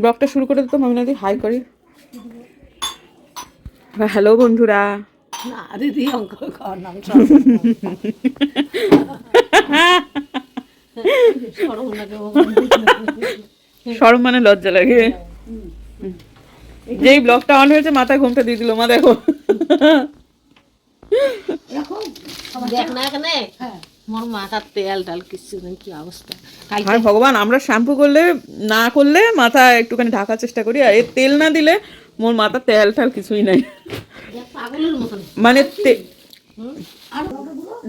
ব্লগটা শুরু করে দিতাম আমি নাকি হাই করি। হ্যালো বন্ধুরা। সরম মানে লজ্জা লাগে। যেই ব্লগটা অন হয়েছে মাথায় ঘুমটা দিয়ে দিল মা দেখো। দেখ না মোর মাথার তেল টাল কিছু নেই কি অবস্থা? আর ভগবান আমরা শ্যাম্পু করলে না করলে মাথা একটুখানি ঢাকার চেষ্টা করি আর এর তেল না দিলে মোর মাথা তেল ঠাল কিছুই নাই। মানে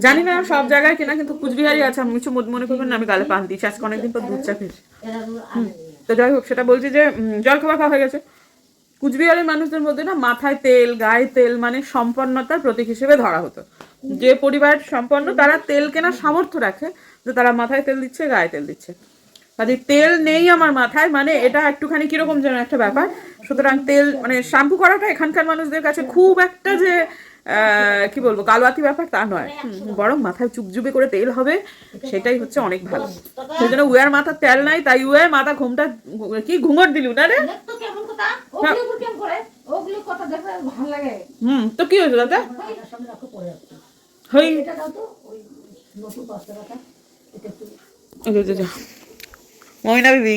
জানি না সব জায়গায় কিনা কিন্তু কুচবিহারি আছে আমি কিছু মনে করবেন না আমি গালে পান দিচ্ছি আজকে অনেকদিন পর দুধ চা খেয়েছি। তো যাই হোক সেটা বলছি যে জল খাবার খাওয়া হয়ে গেছে। কুচবিহারের মানুষদের মধ্যে না মাথায় তেল গায়ে তেল মানে সম্পন্নতার প্রতীক হিসেবে ধরা হতো। যে পরিবার সম্পন্ন তারা তেল কেনার সামর্থ্য রাখে যে তারা মাথায় তেল দিচ্ছে গায়ে তেল দিচ্ছে। কাজে তেল নেই আমার মাথায় মানে এটা একটুখানি কীরকম যেন একটা ব্যাপার। সুতরাং তেল মানে শ্যাম্পু করাটা এখানকার মানুষদের কাছে খুব একটা যে কি বলব কালবাতি ব্যাপার তা নয়। বরং মাথায় চুপচুপে করে তেল হবে সেটাই হচ্ছে অনেক ভালো। সেই জন্য উয়ার মাথার তেল নাই তাই উয়ার মাথা ঘুমটা কি ঘুমট দিলু না রে? হুম তো কি হয়েছে দাদা? হই। এটা দাও তো ওই নতুন পাঁচটা কথা এটা একটু ওই যে, যে, যে। মমিনা বিবি।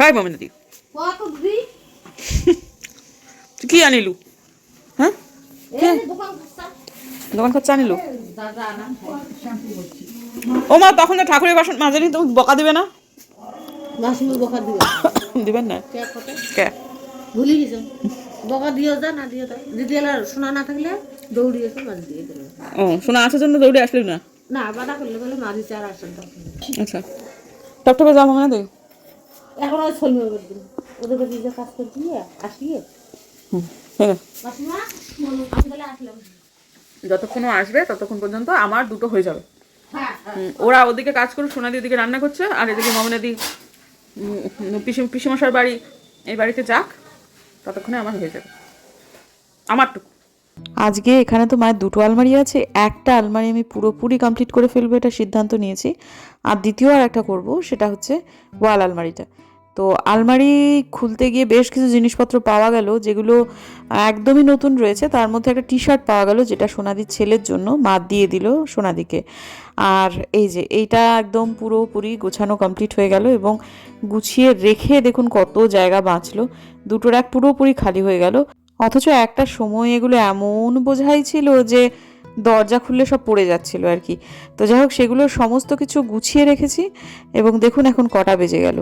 হাই মমিনা দি। দিদি তুই কি আনিলু? হ্যাঁ? দোকান খরচা। আনিলু? ও মা তখন ঠাকুরের বাসন মাঝে তুমি বকা দিবে না? বকা দিবেন না? কে? ভুলে গেছো? বকা দিও যা না দিও শোনা না থাকলে মাছ দিয়ে দিল ও শোনা আসার জন্য দৌড়ে আসলি না? না বাধা করলে বলে আসেন তখন। আচ্ছা। টপটপে দি এখন ওই ছলমি দিন। ওদের কাছে যে কাজ করে আসিয়ে। হ্যাঁ মাসিমা আমি তাহলে আসলাম। যতক্ষণ আসবে ততক্ষণ পর্যন্ত আমার দুটো হয়ে যাবে। হ্যাঁ ওরা ওদিকে কাজ করে সোনাদি ওদিকে রান্না করছে আর এদিকে মমনাদি পিসি পিসিমশার বাড়ি এই বাড়িতে যাক। ততক্ষণে আমার হয়ে যাবে। আমারটুকু। আজকে এখানে তো মায়ের দুটো আলমারি আছে, একটা আলমারি আমি পুরোপুরি কমপ্লিট করে ফেলব এটা সিদ্ধান্ত নিয়েছি। আর দ্বিতীয় আর একটা করব, সেটা হচ্ছে ওয়াল আলমারিটা। তো আলমারি খুলতে গিয়ে বেশ কিছু জিনিসপত্র পাওয়া গেল, যেগুলো একদমই নতুন রয়েছে। তার মধ্যে একটা টি শার্ট পাওয়া গেল, যেটা সোনাদির ছেলের জন্য মা দিয়ে দিল সোনাদিকে। আর এই যে, এইটা একদম পুরোপুরি গোছানো কমপ্লিট হয়ে গেল এবং গুছিয়ে রেখে দেখুন কত জায়গা বাঁচলো। দুটোর এক পুরোপুরি খালি হয়ে গেল। অথচ একটা সময় এগুলো এমন বোঝাই ছিল যে দরজা খুললে সব পড়ে যাচ্ছিল আর কি। তো যাই হোক, সেগুলো সমস্ত কিছু গুছিয়ে রেখেছি এবং দেখুন এখন কটা বেজে গেল।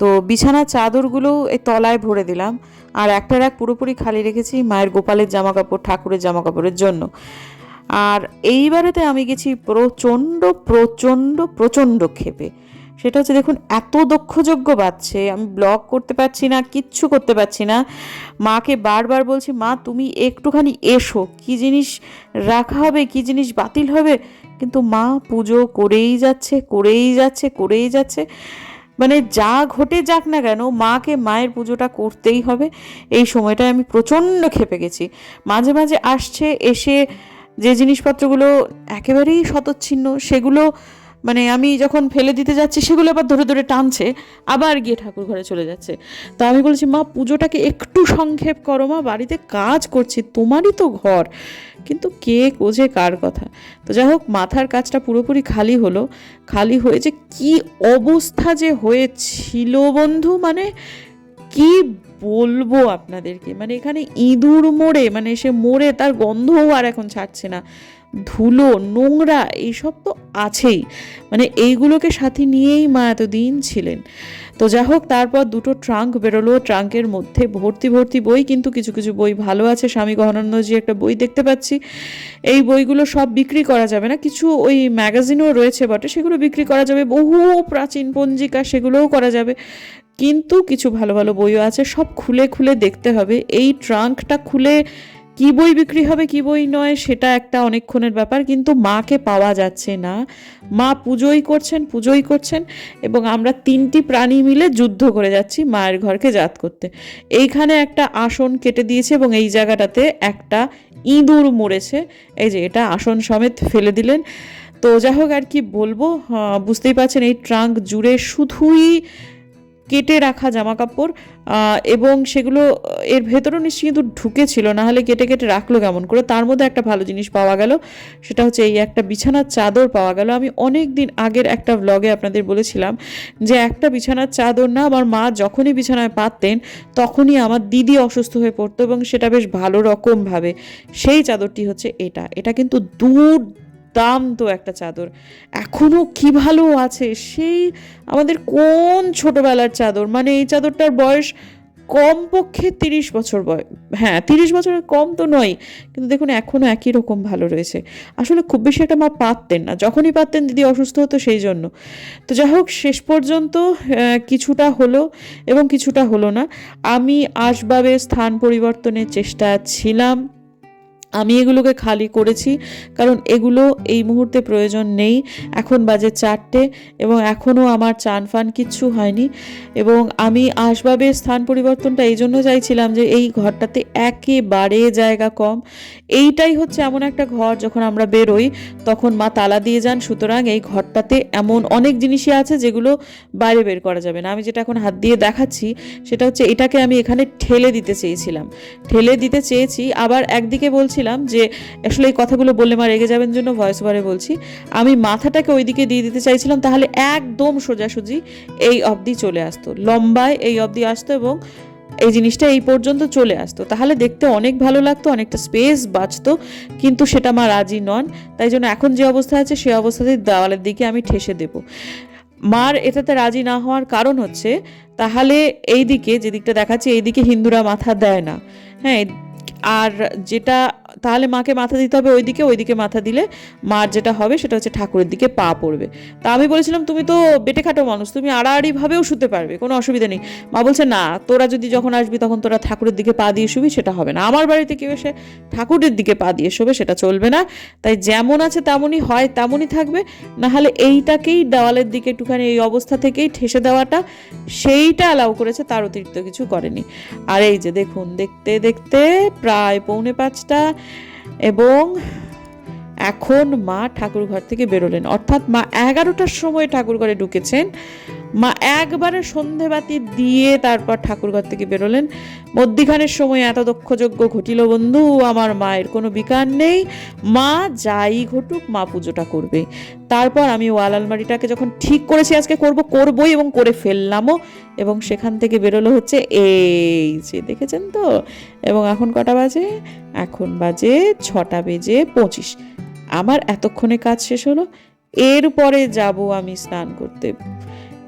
তো বিছানার চাদরগুলো এই তলায় ভরে দিলাম আর একটা এক পুরোপুরি খালি রেখেছি মায়ের গোপালের জামা কাপড় ঠাকুরের জামা কাপড়ের জন্য। আর এইবারেতে আমি গেছি প্রচণ্ড প্রচণ্ড প্রচণ্ড ক্ষেপে। সেটা হচ্ছে দেখুন, এত দক্ষযোগ্য বাচ্চে আমি ব্লগ করতে পারছি না, কিচ্ছু করতে পারছি না। মাকে বারবার বলছি, মা, তুমি একটুখানি এসো। কি জিনিস রাখা হবে, কি জিনিস বাতিল হবে? কিন্তু মা পুজো করেই যাচ্ছে করেই যাচ্ছে করেই যাচ্ছে। মানে যা ঘটে যাক না কেন, মাকে মায়ের পুজোটা করতেই হবে। এই সময়টায় আমি প্রচণ্ড খেপে গেছি। মাঝে মাঝে আসছে, এসে যে জিনিসপত্রগুলো একেবারেই শতচ্ছিন্ন সেগুলো মানে আমি যখন ফেলে দিতে যাচ্ছি, সেগুলো আবার ধরে ধরে টানছে, আবার গিয়ে ঠাকুর ঘরে চলে যাচ্ছে। তো আমি বলেছি, মা, পুজোটাকে একটু সংক্ষেপ করো মা, বাড়িতে কাজ করছি, তোমারই তো ঘর। কিন্তু কে কোজে কার কথা? তো যাই হোক, মাথার কাজটা পুরোপুরি খালি হলো। খালি হয়ে যে কি অবস্থা যে হয়েছিল বন্ধু মানে কি বলব আপনাদেরকে? মানে এখানে ইঁদুর মোড়ে মানে সে মোড়ে তার গন্ধও আর এখন ছাড়ছে না। ধুলো, নোংরা এইসব তো আছেই। মানে এইগুলোকে সাথে নিয়েই মা এতদিন ছিলেন। তো যা হোক, তারপর দুটো ট্রাঙ্ক বেরোলো। ট্রাঙ্কের মধ্যে ভর্তি ভর্তি বই, কিন্তু কিছু কিছু বই ভালো আছে। স্বামী গহনানন্দজি একটা বই দেখতে পাচ্ছি। এই বইগুলো সব বিক্রি করা যাবে না। কিছু ওই ম্যাগাজিনও রয়েছে বটে, সেগুলো বিক্রি করা যাবে। বহু প্রাচীন পঞ্জিকা, সেগুলোও করা যাবে। কিন্তু কিছু ভালো ভালো বইও আছে। সব খুলে খুলে দেখতে হবে। এই ট্রাঙ্কটা খুলে কি বই বিক্রি হবে, কি বই নয়, সেটা একটা অনেকক্ষণের ব্যাপার, কিন্তু মাকে পাওয়া যাচ্ছে না। মা পুজোই করছেন পুজোই করছেন, এবং আমরা তিনটি প্রাণী মিলে যুদ্ধ করে যাচ্ছি মায়ের ঘরকে জাত করতে। এইখানে একটা আসন কেটে দিয়েছে এবং এই জায়গাটাতে একটা ইঁদুর মরেছে। এই যে, এটা আসন সমেত ফেলে দিলেন। তো যাই হোক, আর কি বলব বুঝতেই পারছেন, এই ট্রাঙ্ক জুড়ে শুধুই কেটে রাখা জামা কাপড় এবং সেগুলো এর ভেতরেও নিশ্চয়ই কিন্তু ঢুকেছিল নাহলে কেটে কেটে রাখল কেমন করে? তার মধ্যে একটা ভালো জিনিস পাওয়া গেল, সেটা হচ্ছে এই একটা বিছানার চাদর পাওয়া গেল। আমি অনেক দিন আগের একটা ব্লগে আপনাদের বলেছিলাম যে একটা বিছানার চাদর না, আমার মা যখনই বিছানায় পাততেন, তখনই আমার দিদি অসুস্থ হয়ে পড়তো এবং সেটা বেশ ভালো রকমভাবে। সেই চাদরটি হচ্ছে এটা। এটা কিন্তু দূর দাম তো একটা চাদর। এখনও কি ভালো আছে? সেই আমাদের কোন ছোটবেলার চাদর? মানে এই চাদরটার বয়স কমপক্ষে তিরিশ বছর বয় হ্যাঁ তিরিশ বছরের কম তো নয়, কিন্তু দেখুন এখনও একই রকম ভালো রয়েছে। আসলে খুব বেশি একটা মা পারতেন না, যখনই পারতেন দিদি অসুস্থ হতো সেই জন্য। তো যাই হোক, শেষ পর্যন্ত কিছুটা হলো এবং কিছুটা হলো না। আমি আসবাবে স্থান পরিবর্তনের চেষ্টা ছিলাম। আমি এগুলোকে খালি করেছি, কারণ এগুলো এই মুহূর্তে প্রয়োজন নেই। এখন বাজে চারটে এবং এখনও আমার চান ফান কিচ্ছু হয়নি এবং আমি আসবাবের স্থান পরিবর্তনটা এই জন্য চাইছিলাম যে এই ঘরটাতে একেবারে জায়গা কম। এইটাই হচ্ছে এমন একটা ঘর যখন আমরা বেরোই, তখন মা তালা দিয়ে যান, সুতরাং এই ঘরটাতে এমন অনেক জিনিসই আছে যেগুলো বাইরে বের করা যাবে না। আমি যেটা এখন হাত দিয়ে দেখাচ্ছি, সেটা হচ্ছে এটাকে আমি এখানে ঠেলে দিতে চেয়েছিলাম। ঠেলে দিতে চেয়েছি, আবার একদিকে বলছিলাম যে, আসলে এই কথাগুলো বললে মা রেগে যাবেন জন্য ভয়েস ওভারে বলছি। আমি মাথাটাকে ওইদিকে দিয়ে দিতে চাইছিলাম, তাহলে একদম সোজাসুজি এই অবধি চলে আসতো। লম্বায় এই অবধি আসতো এবং এই জিনিসটা এই পর্যন্ত চলে আসতো। তাহলে দেখতে অনেক ভালো লাগতো, অনেকটা স্পেস বাঁচতো, কিন্তু সেটা মা রাজি নন। তাই জন্য এখন যে অবস্থা আছে, সে অবস্থাতেই দেওয়ালের দিকে আমি ঠেসে দেব। মার এটাতে রাজি না হওয়ার কারণ হচ্ছে, তাহলে এই দিকে যে দিকটা দেখাচ্ছে এই দিকে হিন্দুরা মাথা দেয় না। হ্যাঁ আর যেটা তাহলে মাকে মাথা দিতে হবে ওইদিকে ওইদিকে মাথা দিলে মার যেটা হবে সেটা হচ্ছে ঠাকুরের দিকে পা পড়বে। তা আমি বলেছিলাম, তুমি তো বেটে খাটো মানুষ, তুমি আড়াআড়িভাবেও শুতে পারবে, কোনো অসুবিধা নেই। মা বলছে, না, তোরা যদি যখন আসবি তখন তোরা ঠাকুরের দিকে পা দিয়ে শুবি, সেটা হবে না। আমার বাড়িতে কেউ এসে ঠাকুরের দিকে পা দিয়ে শোবে, সেটা চলবে না। তাই যেমন আছে তেমনই হয়, তেমনই থাকবে। না হলে এইটাকেই দেওয়ালের দিকে একটুখানি, এই অবস্থা থেকেই ঠেসে দেওয়াটা, সেইটা অ্যালাউ করেছে, তার অতিরিক্ত কিছু করেনি। আর এই যে দেখুন, দেখতে দেখতে প্রায় পৌনে পাঁচটা এবং এখন মা ঠাকুর ঘর থেকে বেরোলেন। অর্থাৎ মা এগারোটার সময় ঠাকুর ঘরে ঢুকেছেন। মা একবারে সন্ধেবাতি দিয়ে তারপর ঠাকুর ঘর থেকে বেরোলেন। মধ্যিখানের সময় এত দক্ষযজ্ঞ ঘটিল, বন্ধু, আমার মায়ের কোনো বিকার নেই। মা যাই ঘটুক, মা পুজোটা করবে। তারপর আমি ওয়াল আলমারিটাকে যখন ঠিক করেছি, আজকে করব, করবই এবং করে ফেললামও। এবং সেখান থেকে বেরোলো হচ্ছে এই যে, দেখেছেন তো? এবং এখন কটা বাজে? এখন বাজে ছটা বেজে পঁচিশ। আমার এতক্ষণে কাজ শেষ হলো। এরপরে যাব আমি স্নান করতে।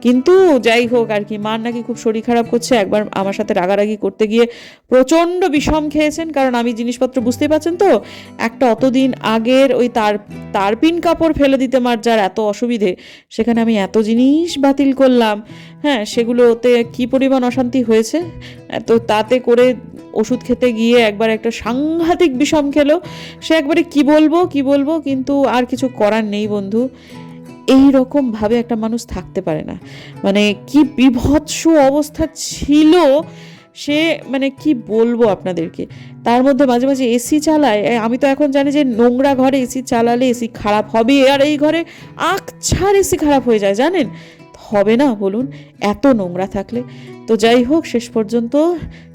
কিন্তু যাই হোক আর কি, মার নাকি খুব শরীর খারাপ করছে। একবার আমার সাথে রাগারাগি করতে গিয়ে প্রচণ্ড বিষম খেয়েছেন, কারণ আমি জিনিসপত্র বুঝতে পারছেন তো, একটা অতদিন আগের ওই তার, তারপিন কাপড় ফেলে দিতে মার যার এত অসুবিধে, সেখানে আমি এত জিনিস বাতিল করলাম। হ্যাঁ সেগুলোতে কি পরিমাণ অশান্তি হয়েছে? তো তাতে করে ওষুধ খেতে গিয়ে একবার একটা সাংঘাতিক বিষম খেলো। সে একবারে কি বলব কি বলব, কিন্তু আর কিছু করার নেই বন্ধু। এই রকম ভাবে একটা মানুষ থাকতে পারে না। মানে কি বিভৎস অবস্থা ছিল সে মানে কি বলব আপনাদেরকে? তার মধ্যে মাঝে মাঝে এসি চালায়। আমি তো এখন জানি যে নোংরা ঘরে এসি চালালে এসি খারাপ হবে, আর এই ঘরে আকছার এসি খারাপ হয়ে যায়, জানেন? হবে না, বলুন, এত নোংরা থাকলে। তো যাই হোক, শেষ পর্যন্ত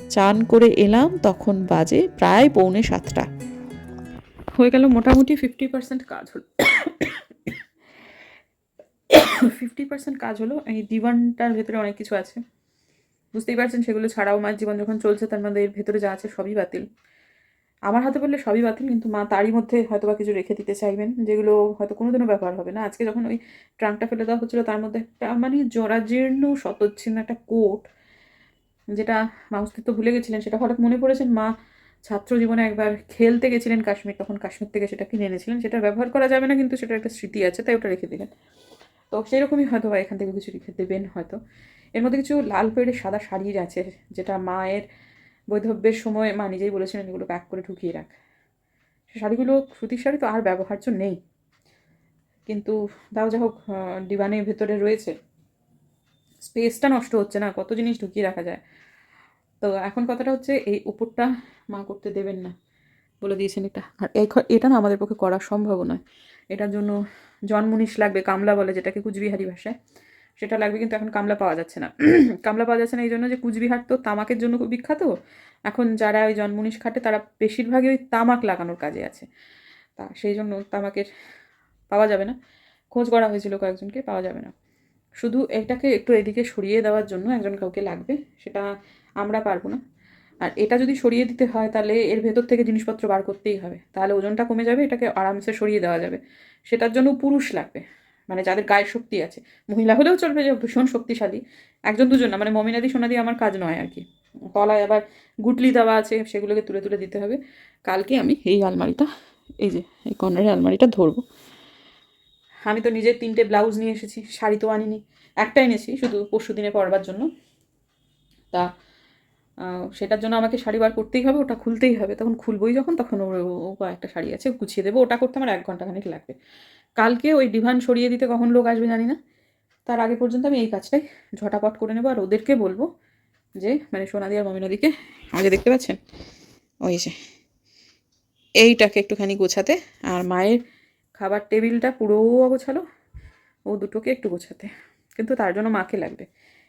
চান করে এলাম, তখন বাজে প্রায় পৌনে সাতটা। হয়ে গেল মোটামুটি ফিফটি পার্সেন্ট কাজ হলো। ফিফটি পার্সেন্ট কাজ হলো, এই জীবনটার ভেতরে অনেক কিছু আছে। বুঝতেই পারছেন, সেগুলো ছাড়াও মায়ের জীবন যখন চলছে, তার মধ্যে এর ভেতরে যা আছে সবই বাতিল। আমার হাতে বললে সবই বাতিল, কিন্তু মা তারই মধ্যে হয়তো বা কিছু রেখে দিতে চাইবেন, যেগুলো হয়তো কোনোদিনও ব্যবহার হবে না। আজকে যখন ওই ট্রাঙ্কটা ফেলে দেওয়া হচ্ছিল, তার মধ্যে একটা মানে জরাজীর্ণ শতচ্ছিন্ন একটা কোট, যেটা মা অস্তিত্ব ভুলে গেছিলেন, সেটা হঠাৎ মনে পড়েছেন মা ছাত্র জীবনে একবার খেলতে গেছিলেন কাশ্মীর, তখন কাশ্মীর থেকে সেটা কিনে এনেছিলেন। সেটা ব্যবহার করা যাবে না, কিন্তু সেটার একটা স্মৃতি আছে, তাই ওটা রেখে দিলেন। তো সেরকমই হয়তো বা এখান থেকে কিছু রেখে দেবেন হয়তো। এর মধ্যে কিছু লাল পেড়ে সাদা শাড়ির আছে, যেটা মায়ের বৈধব্যের সময় মা নিজেই বলেছিলেন এগুলো প্যাক করে ঢুকিয়ে রাখ। সে শাড়িগুলো, সুতির শাড়ি তো আর ব্যবহার্য নেই। কিন্তু তাও যা হোক ডিবানের ভেতরে রয়েছে। স্পেসটা নষ্ট হচ্ছে না, কত জিনিস ঢুকিয়ে রাখা যায়। তো এখন কথাটা হচ্ছে, এই উপরটা মা করতে দেবেন না বলে দিয়েছেন এটা আর এটা না আমাদের পক্ষে করা সম্ভব নয়। এটার জন্য জন্মনিশ লাগবে, কামলা বলে যেটাকে কুচবিহারি ভাষায়। সেটা লাগবে কিন্তু এখন কামলা পাওয়া যাচ্ছে না। কামলা পাওয়া যাচ্ছে না এই জন্য যে কুচবিহার তো তামাকের জন্য খুব বিখ্যাত। এখন যারা ওই জন্মনিশ খাটে তারা বেশিরভাগই ওই তামাক লাগানোর কাজে আছে। তা সেই জন্য তামাকের পাওয়া যাবে না। খোঁজ করা হয়েছিল কয়েকজনকে, পাওয়া যাবে না। শুধু এটাকে একটু এদিকে সরিয়ে দেওয়ার জন্য একজন কাউকে লাগবে, সেটা আমরা পারব না। আর এটা যদি সরিয়ে দিতে হয় তাহলে এর ভেতর থেকে জিনিসপত্র বার করতেই হবে। তাহলে ওজনটা কমে যাবে, এটাকে আরামসে সরিয়ে দেওয়া যাবে। সেটার জন্য পুরুষ লাগবে মানে যাদের গায়ে শক্তি আছে। মহিলা হলেও চলবে যে ভীষণ শক্তিশালী। একজন দুজন না মানে মমিনাদি সোনাদি আমার কাজ নয় আর কি। তলায় আবার গুটলি দেওয়া আছে, সেগুলোকে তুলে তুলে দিতে হবে। কালকে আমি এই আলমারিটা, এই যে, এই কর্নারের আলমারিটা ধরবো। আমি তো নিজের তিনটে ব্লাউজ নিয়ে এসেছি, শাড়ি তো আনিনি। একটা এনেছি শুধু পরশু দিনে পরবার জন্য। তা সেটার জন্য আমাকে শাড়ি বার করতেই হবে, ওটা খুলতেই হবে। তখন খুলবই যখন, তখন ওর ও একটা শাড়ি আছে গুছিয়ে দেবো। ওটা করতে আমার এক ঘণ্টা খানিক লাগবে। কালকে ওই ডিভান সরিয়ে দিতে কখন লোক আসবে জানি না। তার আগে পর্যন্ত আমি এই কাজটাই ঝটাপট করে নেব। আর ওদেরকে বলব যে মানে সোনাদি আর মমিনাদিকে আগে দেখতে পাচ্ছেন? ওই যে, এইটাকে একটুখানি গোছাতে, আর মায়ের খাবার টেবিলটা পুরো গোছালো ও দুটোকে একটু গোছাতে, কিন্তু তার জন্য মাকে লাগবে।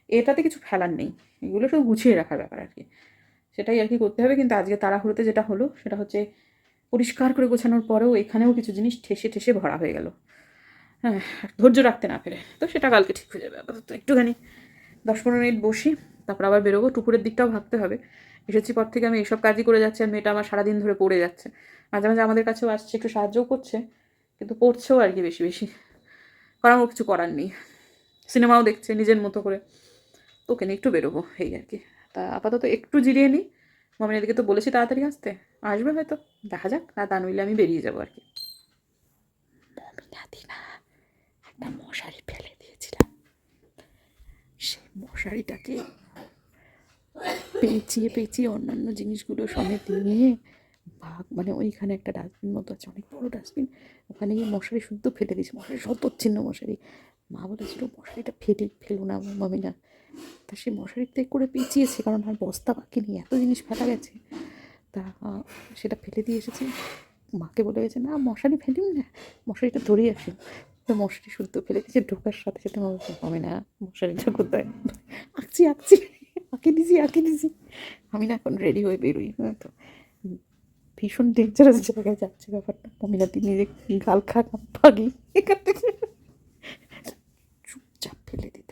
এটাতে কিছু ফেলার নেই। এগুলো শুধু গুছিয়ে রাখার ব্যাপার আর কি। সেটাই আর কি করতে হবে। কিন্তু আজকে তাড়াহুড়োতে যেটা হলো, সেটা হচ্ছে পরিষ্কার করে গোছানোর পরেও এখানেও কিছু জিনিস ঠেসে ঠেসে ভরা হয়ে গেল। হ্যাঁ ধৈর্য রাখতে না পেরে। তো সেটা কালকে ঠিক হয়ে যাবে আপাতত। একটুখানি দশ পনেরো মিনিট বসি, তারপর আবার বেরোবো। টুকুরের দিকটাও ভাবতে হবে। এসেছি পর থেকে আমি এইসব কাজই করে যাচ্ছি আর মেয়েটা আমার সারাদিন ধরে পড়ে যাচ্ছে। মাঝে মাঝে আমাদের কাছেও আসছে, একটু সাহায্যও করছে, কিন্তু পড়ছেও আর কি বেশি বেশি। মতো কিছু করার নেই। সিনেমাও দেখছে নিজের মতো করে। তোকে নিয়ে একটু বেরোবো, এই আর কি। তা আপাতত একটু জিরিয়ে নিই। মামিনের দিকে তো বলেছি তাড়াতাড়ি আসতে। আসবে হয়তো, দেখা যাক। না তা নইলে আমি বেরিয়ে যাব আর কি। মমিনাদি না, একটা মশারি ফেলে দিয়েছিলাম। সেই মশারিটাকে পেঁচিয়ে পেঁচিয়ে অন্যান্য জিনিসগুলো সমেত নিয়ে ভাগ মানে ওইখানে একটা ডাস্টবিন মতো আছে, অনেক বড় ডাস্টবিন ওখানে গিয়ে মশারি শুদ্ধ ফেলে দিয়েছি, মশারি সর্বোচ্ছিন্ন মশারি। মা বলেছিল, মশারিটা ফেলে ফেলো না মামি না তা সে মশারিতে করে পেঁচিয়েছে কারণ আর বস্তা বাকি নেই এত জিনিস ফেলা গেছে। তা সেটা ফেলে দিয়ে এসেছি। মাকে বলে গেছে না মশারি ফেলিম না মশারিটা ধরিয়ে আসুন তো মশারি শুদ্ধ ফেলে দিয়েছে ঢোকার সাথে সাথে বলছে, মামি না মশারিটা কোথায়? আঁকছি আঁকছি আঁকে দিছি আঁকে দিছি। আমি না এখন রেডি হয়ে বেরোই হ্যাঁ তো। ভীষণ ডেঞ্জারাস জায়গায় যাচ্ছে ব্যাপারটা। মমিনা তিনি যে গাল খা ভাগি এখান থেকে চুপচাপ ফেলে হবে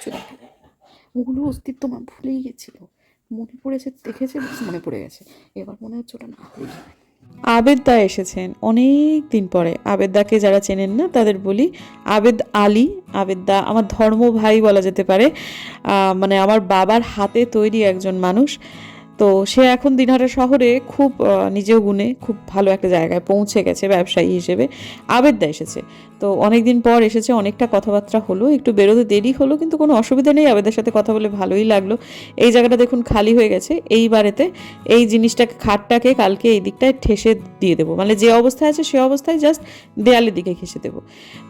কিচ্ছু দেখা ওগুলো অস্তিত্ব আমার ভুলেই গেছিল। মনে পড়েছে, দেখেছে মনে পড়ে গেছে। এবার মনে হচ্ছে ওটা না। যাবে আবেদদা এসেছেন অনেক দিন পরে। আবেদদাকে যারা চেনেন না, তাদের বলি আবেদ আলী। আবেদদা আমার ধর্ম ভাই বলা যেতে পারে। মানে আমার বাবার হাতে তৈরি একজন মানুষ। তো সে এখন দিনহাটা শহরে খুব নিজেও গুণে খুব ভালো একটা জায়গায় পৌঁছে গেছে ব্যবসায়ী হিসেবে। আবেদদা এসেছে। তো অনেক দিন পর এসেছে, অনেকটা কথাবার্তা হলো, একটু বেরোতে দেরি হলো, কিন্তু কোনো অসুবিধা নেই আবেদের সাথে কথা বলে ভালোই লাগল। এই জায়গাটা দেখুন খালি হয়ে গেছে, এই বারেতে এই জিনিসটাকে, খাটটাকে কালকে এই দিকটায় ঠেসে দিয়ে দেবো। মানে যে অবস্থায় আছে, সে অবস্থায় জাস্ট দেয়ালের দিকে ঘেসে দেবো।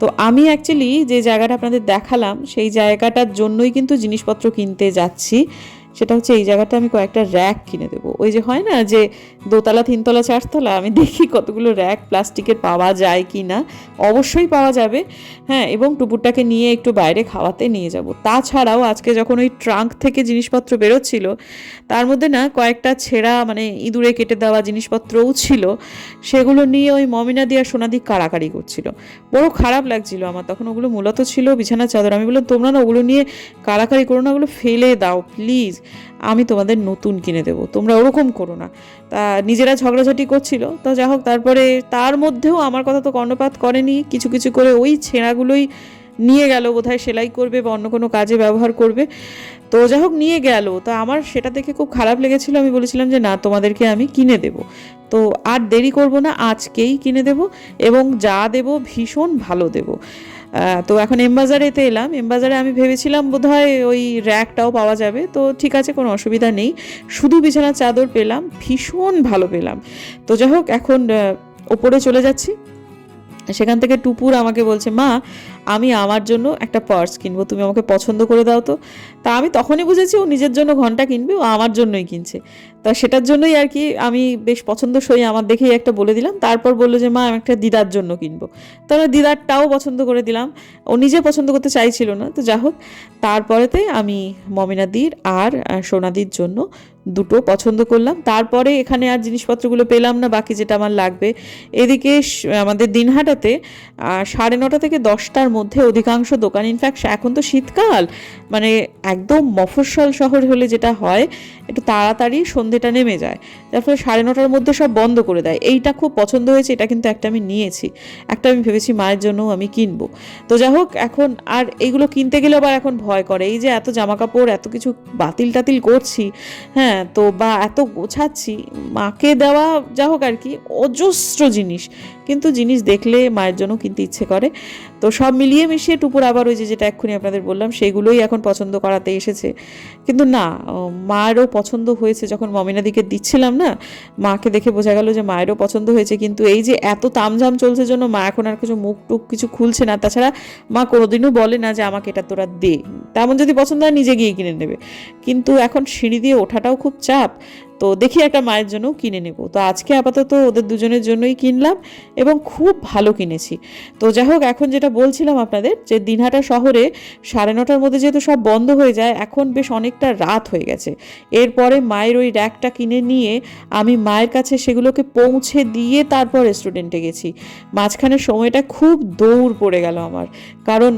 তো আমি অ্যাকচুয়ালি যে জায়গাটা আপনাদের দেখালাম, সেই জায়গাটার জন্যই কিন্তু জিনিসপত্র কিনতে যাচ্ছি। সেটা হচ্ছে এই জায়গাটা আমি কয়েকটা র্যাক কিনে দেবো। ওই যে হয় না যে দোতলা, তিনতলা, চারতলা, আমি দেখি কতগুলো র্যাক প্লাস্টিকের পাওয়া যায় কি না। অবশ্যই পাওয়া যাবে। হ্যাঁ এবং টুপুরটাকে নিয়ে একটু বাইরে খাওয়াতে নিয়ে যাব। তাছাড়াও আজকে যখন ওই ট্রাঙ্ক থেকে জিনিসপত্র বেরোচ্ছিল, তার মধ্যে না কয়েকটা ছেঁড়া মানে ইঁদুরে কেটে দেওয়া জিনিসপত্রও ছিল। সেগুলো নিয়ে ওই মমিনাদি আর সোনাদি কাড়াকাড়ি করছিল। বড় খারাপ লাগছিল আমার। তখন ওগুলো মূলত ছিল বিছানার চাদর। আমি বললাম, তোমরা না ওগুলো নিয়ে কাড়াকাড়ি করো না, ওগুলো ফেলে দাও প্লিজ আমি তোমাদের নতুন কিনে দেবো, তোমরা ওরকম করো না। তা নিজেরা ঝগড়াঝাটি করছিল, তো যা হোক, তারপরে তার মধ্যেও আমার কথা তো কর্ণপাত করেনি, কিছু কিছু করে ওই ছেঁড়াগুলোই নিয়ে গেল, বোধহয় সেলাই করবে বা অন্য কোনো কাজে ব্যবহার করবে। তো যা হোক, নিয়ে গেল। তো আমার সেটা দেখে খুব খারাপ লেগেছিল, আমি বলেছিলাম যে, না, তোমাদেরকে আমি কিনে দেব। তো আর দেরি করব না, আজকেই কিনে দেব এবং যা দেব ভীষণ ভালো দেব। তো এখন এমবাজারেতে এলাম। এমবাজারে আমি ভেবেছিলাম বোধহয় ওই র্যাকটাও পাওয়া যাবে। তো ঠিক আছে, কোনো অসুবিধা নেই। শুধু বিছানার চাদর পেলাম, ভীষণ ভালো পেলাম। তো যাই হোক, এখন ওপরে চলে যাচ্ছি। সেখান থেকে টুপুর আমাকে বলছে, মা আমি আমার জন্য একটা পার্স কিনবো, তুমি আমাকে পছন্দ করে দাও তো। তা আমি তখনই বুঝেছি ও নিজের জন্য ঘণ্টা কিনবে, ও আমার জন্যই কিনছে। তা সেটার জন্যই আর কি আমি বেশ পছন্দ সই আমার দেখেই একটা বলে দিলাম। তারপর বলল যে, মা, আমি একটা দিদার জন্য কিনবো। তাহলে দিদারটাও পছন্দ করে দিলাম। ও নিজে পছন্দ করতে চাইছিল না, তো যা হোক। তারপরেতে আমি মমিনাদির আর সোনাদির জন্য দুটো পছন্দ করলাম। তারপরে এখানে আর জিনিসপত্রগুলো পেলাম না, বাকি যেটা আমার লাগবে। এদিকে আমাদের দিনহাটাতে সাড়ে নটা থেকে দশটার মধ্যে অধিকাংশ দোকান ইনফ্যাক্ট এখন তো শীতকাল মানে একদম মফস্বল শহর হলে যেটা হয়, একটু তাড়াতাড়ি সন্ধেটা নেমে যায়। যার ফলে সাড়ে নটার মধ্যে সব বন্ধ করে দেয়। এইটা খুব পছন্দ হয়েছে, এটা কিন্তু একটা আমি নিয়েছি। একটা আমি ভেবেছি মায়ের জন্য আমি কিনবো। তো যাই হোক, এখন আর এইগুলো কিনতে গেলে আবার এখন ভয় করে। এই যে এত জামা কাপড় এত কিছু বাতিল টাতিল করছি হ্যাঁ তো বা এত গোছাচ্ছি, মাকে দেওয়া যা হোক আর কি, অজস্র জিনিস। কিন্তু জিনিস দেখলে মায়ের জন্য কিনতে ইচ্ছে করে। তো সব মিলিয়ে মিশিয়ে টুপুর আবার ওই যে যেটা এক্ষুনি আপনাদের বললাম, সেগুলোই এখন পছন্দ করাতে এসেছে। কিন্তু না মায়েরও পছন্দ হয়েছে, যখন মমিনাদিকে দিচ্ছিলাম না, মাকে দেখে বোঝা গেল যে মায়েরও পছন্দ হয়েছে। কিন্তু এই যে এত তামঝাম চলছে জন্য মা এখন আর কিছু মুখ টুক কিছু খুলছে না। তাছাড়া মা কোনোদিনও বলে না যে আমাকে এটা তোরা দে। তেমন যদি পছন্দ হয়, নিজে গিয়ে কিনে নেবে। কিন্তু এখন সিঁড়ি দিয়ে ওঠাটাও খুব চাপ। তো দেখি একটা মায়ের জন্যও কিনে নেব। তো আজকে আপাতত ওদের দুজনের জন্যই কিনলাম এবং খুব ভালো কিনেছি। তো যাই হোক, এখন যেটা বলছিলাম আপনাদের যে দিনহাটা শহরে সাড়ে নটার মধ্যে যেহেতু সব বন্ধ হয়ে যায়, এখন বেশ অনেকটা রাত হয়ে গেছে। এরপরে মায়ের ওই র্যাকটা কিনে নিয়ে আমি মায়ের কাছে সেগুলোকে পৌঁছে দিয়ে তারপর রেস্টুরেন্টে গেছি। মাঝখানে সময়টা খুব দৌড় পড়ে গেল আমার। কারণ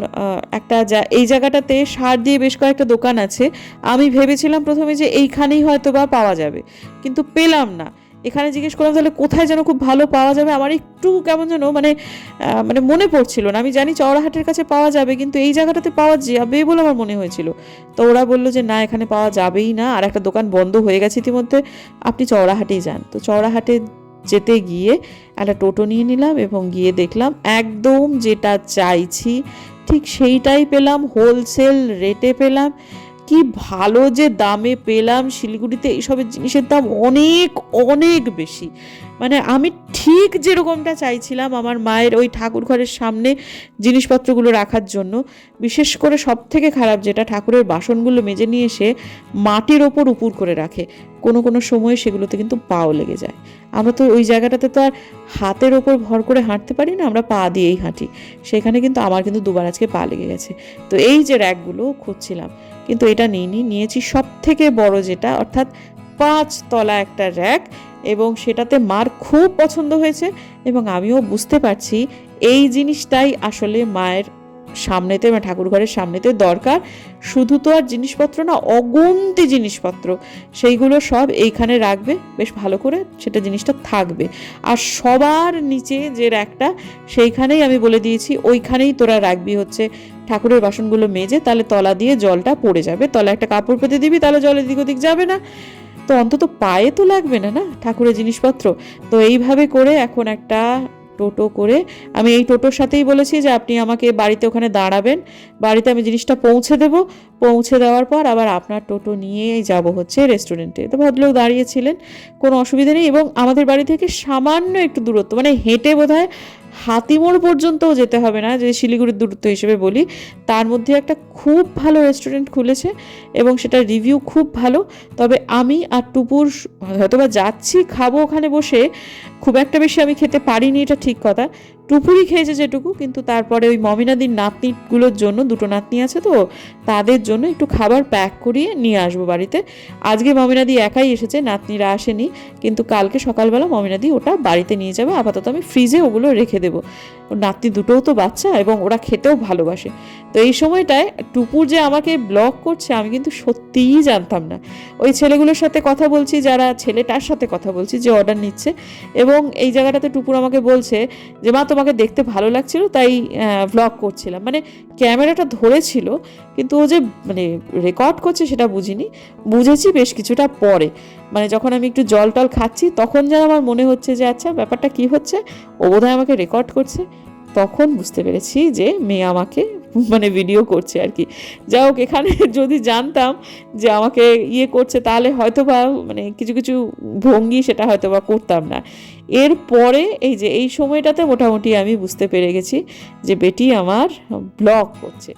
একটা যা, এই জায়গাটাতে সার দিয়ে বেশ কয়েকটা দোকান আছে। আমি ভেবেছিলাম প্রথমে যে এইখানেই হয়তো বা পাওয়া যাবে। কিন্তু পেলাম না। এখানে জিজ্ঞেস করলাম, তাহলে কোথায় যেন খুব ভালো পাওয়া যাবে? আমার একটু কেমন যেন মানে মানে মনে পড়ছিল না। আমি জানি চওড়াহাটের কাছে পাওয়া যাবে, কিন্তু এই জায়গাটাতে পাওয়া যাবে বলে আমার মনে হয়েছিল। তো ওরা বলল যে, না, এখানে পাওয়া যাবেই না। আর একটা দোকান বন্ধ হয়ে গেছে ইতিমধ্যে। আপনি চওড়াহাটেই যান। তো চওড়াহাটে যেতে গিয়ে একটা টোটো নিয়ে নিলাম এবং গিয়ে দেখলাম, একদম যেটা চাইছি, ঠিক সেইটাই পেলাম। হোলসেল রেটে পেলাম। কি ভালো যে দামে পেলাম শিলিগুড়িতে এইসবের জিনিসের দাম অনেক অনেক বেশি। মানে আমি ঠিক যেরকমটা চাইছিলাম আমার মায়ের ওই ঠাকুর ঘরের সামনে জিনিসপত্রগুলো রাখার জন্য, বিশেষ করে সব থেকে খারাপ যেটা ঠাকুরের বাসনগুলো মেজে নিয়ে এসে মাটির ওপর উপুর করে রাখে, কোনো কোনো সময় সেগুলোতে কিন্তু পাও লেগে যায়। আমরা তো ওই জায়গাটাতে তো আর হাতের ওপর ভর করে হাঁটতে পারি না, আমরা পা দিয়েই হাঁটি। সেখানে কিন্তু আমার কিন্তু দুবার আজকে পা লেগে গেছে। তো এই যে র্যাকগুলো খুঁজছিলাম কিন্তু এটা নিইনি। নিয়েছি সব থেকে বড় যেটা, অর্থাৎ পাঁচ তলা একটা র্যাক এবং সেটাতে মার খুব পছন্দ হয়েছে এবং আমিও বুঝতে পারছি এই জিনিসটাই আসলে মায়ের সামনেতে বা ঠাকুর ঘরের সামনেতে দরকার। শুধু তো আর জিনিসপত্র না, অগুন্তি জিনিসপত্র। সেইগুলো সব এইখানে রাখবে, বেশ ভালো করে সেটা জিনিসটা থাকবে। আর সবার নিচে যে র্যাকটা, সেইখানেই আমি বলে দিয়েছি, ওইখানেই তোরা রাখবি হচ্ছে ঠাকুরের বাসনগুলো মেজে, তাহলে তলা দিয়ে জলটা পড়ে যাবে। তলা একটা কাপড় পেতে দিবি, তাহলে জল এদিক ওদিক যাবে না। তো অন্তত পায়ে তো লাগবে না না ঠাকুরের জিনিসপত্র? তো এইভাবে করে এখন একটা টোটো করে। আমি এই টোটোর সাথেই বলেছি যে আপনি আমাকে বাড়িতে ওখানে দাঁড়াবেন। বাড়িতে আমি জিনিসটা পৌঁছে দেব। পৌঁছে দেওয়ার পর আবার আপনার টোটো নিয়েই যাব হচ্ছে রেস্টুরেন্টে তো ভদ্রলোক দাঁড়িয়েছিলেন কোনো অসুবিধা নেই এবং আমাদের বাড়ি থেকে সামান্য একটু দূরত্ব মানে হেঁটে বোধহয় হাতিমোড় পর্যন্তও যেতে হবে না, যদি শিলিগুড়ির দূরত্ব হিসেবে বলি। তার মধ্যে একটা খুব ভালো রেস্টুরেন্ট খুলেছে এবং সেটা রিভিউ খুব ভালো। তবে আমি আর টুপুর হয়তোবা যাচ্ছি, খাব ওখানে বসে, খুব একটা বেশি আমি খেতে পারিনি, এটা ঠিক কথা। টুপুরি খেয়েছে যেটুকু, কিন্তু তারপরে ওই মমিনাদির নাতনিগুলোর জন্য, দুটো নাতনি আছে তো, তাদের জন্য একটু খাবার প্যাক করিয়ে নিয়ে আসব বাড়িতে। আজকে মমিনাদি একাই এসেছে, নাতনিরা আসেনি, কিন্তু কালকে সকালবেলা মমিনাদি ওটা বাড়িতে নিয়ে যাবে, আপাতত আমি ফ্রিজে ওগুলো রেখে দেবো। নাতনি দুটোও তো বাচ্চা এবং ওরা খেতেও ভালোবাসে। তো এই সময়টায় টুপুর যে আমাকে ব্লক করছে, আমি কিন্তু সত্যিই জানতাম না। ওই ছেলেগুলোর সাথে কথা বলছি, যারা ছেলেটার সাথে কথা বলছি, যে অর্ডার নিচ্ছে। এবং এই জায়গাটাতে টুপুর আমাকে বলছে যে, মা তোমাকে দেখতে ভালো লাগছিল, তাই ভ্লগ করছিলাম। মানে ক্যামেরাটা ধরেছিল, কিন্তু ও যে মানে রেকর্ড করছে সেটা বুঝিনি। বুঝেছি বেশ কিছুটা পরে। মানে যখন আমি একটু জল টল খাচ্ছি, তখন যেন আমার মনে হচ্ছে যে আচ্ছা ব্যাপারটা কি হচ্ছে? ও বোধহয় আমাকে রেকর্ড করছে। তখন বুঝতে পেরেছি যে মেয়ে আমাকে মানে ভিডিও করছে আর কি। যাই হোক, এখানে যদি জানতাম যে আমাকে ইয়ে করছে, তাহলে হয়তো বা মানে কিছু কিছু ভঙ্গি সেটা হয়তো বা করতাম না। এরপরে এই যে, এই সময়টাতে মোটামুটি আমি বুঝতে পেরে গেছি যে বেটি আমার ব্লগ করছে।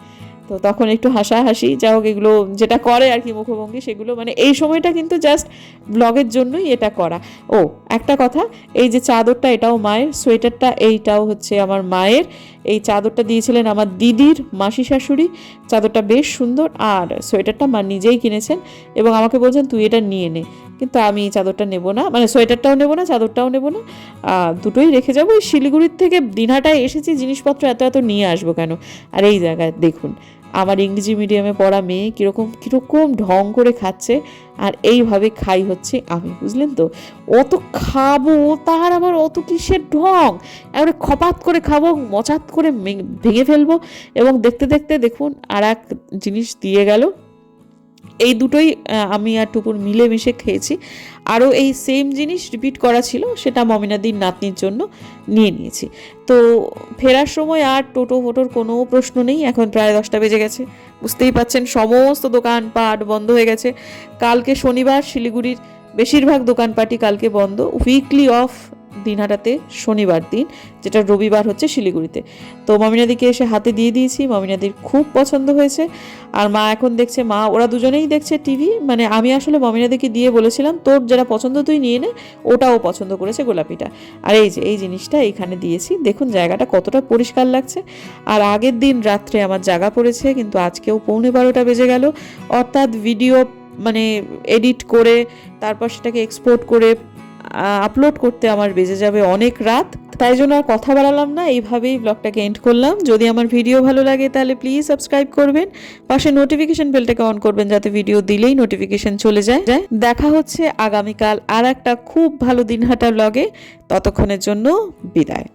তো তখন একটু হাসাহাসি, যা হোক এগুলো যেটা করে আর কি মুখভঙ্গি, সেগুলো মানে এই সময়টা কিন্তু জাস্ট ব্লগের জন্যই এটা করা। ও, একটা কথা, এই যে চাদরটা এটাও মায়ের, সোয়েটারটা এইটাও হচ্ছে আমার মায়ের। এই চাদরটা দিয়েছিলেন আমার দিদির মাসি শাশুড়ি, চাদরটা বেশ সুন্দর, আর সোয়েটারটা মা নিজেই কিনেছেন এবং আমাকে বলছেন, তুই এটা নিয়ে নে। কিন্তু আমি চাদরটা নেব না মানে সোয়েটারটাও নেব না, চাদরটাও নেব না। দুটোই রেখে যাব। ওই শিলিগুড়ির থেকে দিনহাটায় এসেছি, জিনিসপত্র এত এত নিয়ে আসব কেন? আর এই জায়গায় দেখুন, আমার ইংরেজি মিডিয়ামে পড়া মেয়ে কীরকম কীরকম ঢং করে খাচ্ছে, আর এইভাবে খাই হচ্ছে আমি, বুঝলেন তো? অত খাব, তার আবার অত কিসের ঢং? এবারে খপাত করে খাব, মচাত করে ভেঙে ফেলব, এবং দেখতে দেখতে দেখুন আর এক জিনিস দিয়ে গেল। এই দুটোই আমি আর টুকুর মিলেমিশে খেয়েছি। আরও এই সেম জিনিস রিপিট করা ছিল, সেটা মমিনাদির নাতনির জন্য নিয়ে নিয়েছি। তো ফেরার সময় আর টোটো ফোটোর কোনো প্রশ্ন নেই, এখন প্রায় দশটা বেজে গেছে। বুঝতেই পাচ্ছেন, সমস্ত দোকানপাট বন্ধ হয়ে গেছে। কালকে শনিবার শিলিগুড়ির বেশিরভাগ দোকানপাটই কালকে বন্ধ। উইকলি অফ দিনহাটাতে শনিবার দিন, যেটা রবিবার হচ্ছে শিলিগুড়িতে। তো মমিনাদিকে এসে হাতে দিয়ে দিয়েছি, মমিনাদির খুব পছন্দ হয়েছে। আর মা এখন দেখছে, মা, ওরা দুজনেই দেখছে টিভি মানে আমি আসলে মমিনাদিকে দিয়ে বলেছিলাম, তোর যেটা পছন্দ তুই নিয়ে নে, ওটাও পছন্দ করেছে গোলাপিটা। আর এই যে, এই জিনিসটা এইখানে দিয়েছি, দেখুন জায়গাটা কতটা পরিষ্কার লাগছে। আর আগের দিন রাত্রে আমার জায়গা পড়েছে, কিন্তু আজকেও পৌনে বারোটা বেজে গেল। অর্থাৎ ভিডিও মানে এডিট করে, তারপর সেটাকে এক্সপোর্ট করে আপলোড করতে আমার বেজে যাবে অনেক রাত। তাই জন্য আর কথা বাড়ালাম না, এইভাবেই ব্লগটাকে এন্ড করলাম। যদি আমার ভিডিও ভালো লাগে তাহলে প্লিজ সাবস্ক্রাইব করবেন। পাশে নোটিফিকেশন বেলটাকে অন করবেন যাতে ভিডিও দিলেই নোটিফিকেশন চলে যায়। দেখা হচ্ছে আগামীকাল আর একটা খুব ভালো দিনহাটা ব্লগে ততক্ষণের জন্য বিদায়।